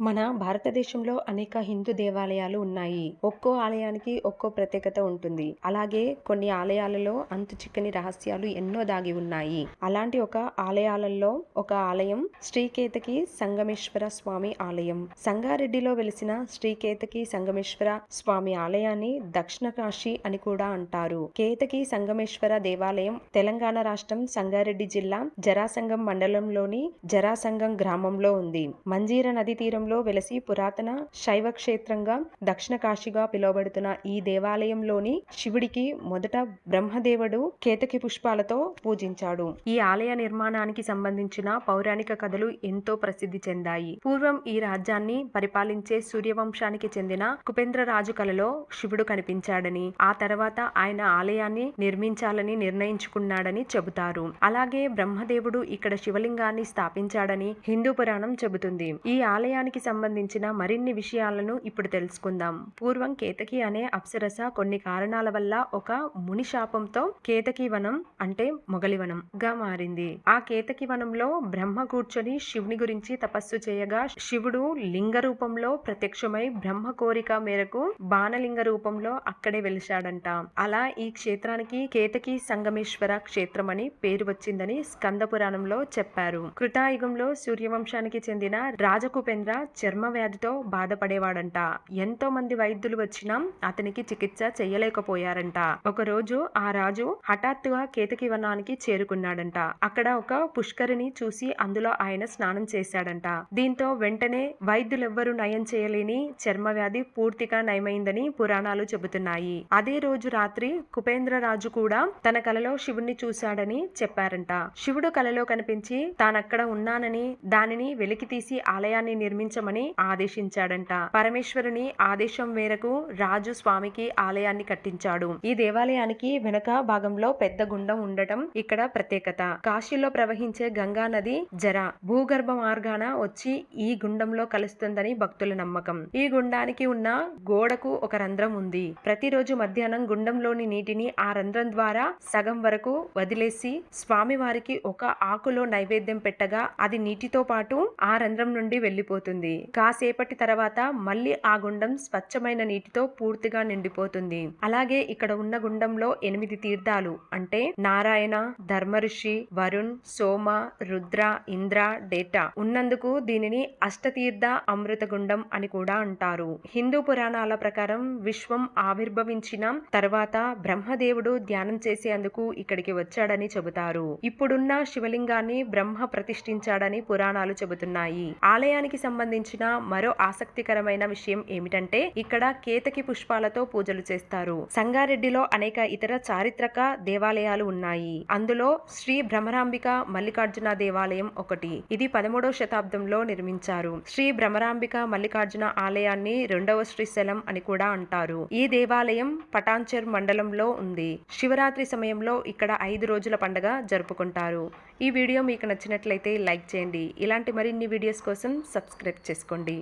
మన భారతదేశంలో అనేక హిందూ దేవాలయాలు ఉన్నాయి. ఒక్కో ఆలయానికి ఒక్కో ప్రత్యేకత ఉంటుంది. అలాగే కొన్ని ఆలయాలలో అంతు చిక్కని రహస్యాలు ఎన్నో దాగి ఉన్నాయి. అలాంటి ఒక ఆలయాలలో ఒక ఆలయం శ్రీకేతకి సంగమేశ్వర స్వామి ఆలయం. సంగారెడ్డిలో వెలిసిన శ్రీకేతకి సంగమేశ్వర స్వామి ఆలయాన్ని దక్షిణ కాశీ అని కూడా అంటారు. కేతకి సంగమేశ్వర దేవాలయం తెలంగాణ రాష్ట్రం సంగారెడ్డి జిల్లా జరాసంగం మండలంలోని జరాసంగం గ్రామంలో ఉంది. మంజీర నది తీరంలో వెలసి పురాతన శైవ క్షేత్రంగా దక్షిణ కాశీగా పిలువబడుతున్న ఈ దేవాలయంలోని శివుడికి మొదట బ్రహ్మదేవుడు కేతకి పుష్పాలతో పూజించాడు. ఈ ఆలయ నిర్మాణానికి సంబంధించిన పౌరాణిక కథలు ఎంతో ప్రసిద్ధి చెందాయి. పూర్వం ఈ రాజ్యాన్ని పరిపాలించే సూర్యవంశానికి చెందిన కుపేంద్ర రాజు కలలో శివుడు కనిపించాడని ఆ తర్వాత ఆయన ఆలయాన్ని నిర్మించాలని నిర్ణయించుకున్నాడని చెబుతారు. అలాగే బ్రహ్మదేవుడు ఇక్కడ శివలింగాన్ని స్థాపించాడని హిందూ పురాణం చెబుతుంది. ఈ ఆలయానికి సంబంధించిన మరిన్ని విషయాలను ఇప్పుడు తెలుసుకుందాం. పూర్వం కేతకి అనే అప్సరస కొన్ని కారణాల వల్ల ఒక ముని శాపంతో కేతకి వనం అంటే మొగలివనం గా మారింది. ఆ కేతకి వనంలో బ్రహ్మ కూర్చొని శివుని గురించి తపస్సు చేయగా శివుడు లింగ రూపంలో ప్రత్యక్షమై బ్రహ్మ కోరిక మేరకు బాణలింగ రూపంలో అక్కడే వెలిశాడంట. అలా ఈ క్షేత్రానికి కేతకి సంగమేశ్వర క్షేత్రం అని పేరు వచ్చిందని స్కంద పురాణంలో చెప్పారు. కృతాయుగంలో సూర్యవంశానికి చెందిన రాజకుపేంద్ర చర్మ వ్యాధితో బాధపడేవాడంట. ఎంతో మంది వైద్యులు వచ్చినా అతనికి చికిత్స చేయలేకపోయారంట. ఒక రోజు ఆ రాజు హఠాత్తుగా కేతకి వనానికి చేరుకున్నాడంట. అక్కడ ఒక పుష్కరిని చూసి అందులో ఆయన స్నానం చేశాడంట. దీంతో వెంటనే వైద్యులెవ్వరూ నయం చేయలేని చర్మ వ్యాధి పూర్తిగా నయమైందని పురాణాలు చెబుతున్నాయి. అదే రోజు రాత్రి కుపేంద్ర రాజు కూడా తన కలలో శివుణ్ణి చూశాడని చెప్పారంట. శివుడు కలలో కనిపించి తానక్కడ ఉన్నానని దానిని వెలికి తీసి ఆలయాన్ని నిర్మించ నిర్మించమని ఆదేశించాడంట. పరమేశ్వరుని ఆదేశం మేరకు రాజు స్వామికి ఆలయాన్ని కట్టించాడు. ఈ దేవాలయానికి వెనక భాగంలో పెద్ద గుండం ఉండటం ఇక్కడ ప్రత్యేకత. కాశీలో ప్రవహించే గంగా నది జర. భూగర్భ మార్గాన వచ్చి ఈ గుండంలో కలుస్తుందని భక్తుల నమ్మకం. ఈ గుండానికి ఉన్న గోడకు ఒక రంధ్రం ఉంది. ప్రతిరోజు మధ్యాహ్నం గుండంలోని నీటిని ఆ రంధ్రం ద్వారా సగం వరకు వదిలేసి స్వామివారికి ఒక ఆకులో నైవేద్యం పెట్టగా అది నీటితో పాటు ఆ రంధ్రం నుండి వెళ్ళిపోతుంది కాసేపటి తర్వాత మళ్ళీ ఆ గుండం స్వచ్ఛమైన నీటితో పూర్తిగా నిండిపోతుంది. అలాగే ఇక్కడ ఉన్న గుండంలో ఎనిమిది తీర్థాలు అంటే నారాయణ ధర్మఋషి వరుణ్ సోమ రుద్ర ఇంద్ర డేటా. ఉన్నందుకు దీనిని అష్టతీర్థ అమృత గుండం అని కూడా అంటారు. హిందూ పురాణాల ప్రకారం విశ్వం ఆవిర్భవించిన తర్వాత బ్రహ్మదేవుడు ధ్యానం చేసేందుకు ఇక్కడికి వచ్చాడని చెబుతారు. ఇప్పుడున్న శివలింగాన్ని బ్రహ్మ ప్రతిష్ఠించాడని పురాణాలు చెబుతున్నాయి. ఆలయానికి సంబంధించి సంబంధించిన మరో ఆసక్తికరమైన విషయం ఏమిటంటే ఇక్కడ కేతకి పుష్పాలతో పూజలు చేస్తారు. సంగారెడ్డిలో అనేక ఇతర చారిత్రక దేవాలయాలు ఉన్నాయి. అందులో శ్రీ భ్రమరాంబిక మల్లికార్జున దేవాలయం ఒకటి. ఇది పదమూడవ శతాబ్దంలో నిర్మించారు. శ్రీ భ్రమరాంబిక మల్లికార్జున ఆలయాన్ని రెండవ శ్రీశైలం అని కూడా అంటారు. ఈ దేవాలయం పటాన్చర్ మండలంలో ఉంది. శివరాత్రి సమయంలో ఇక్కడ ఐదు రోజుల పండుగ జరుపుకుంటారు. ఈ వీడియో మీకు నచ్చినట్లయితే లైక్ చేయండి. ఇలాంటి మరిన్ని వీడియోస్ కోసం సబ్స్క్రైబ్ చేసుకోండి.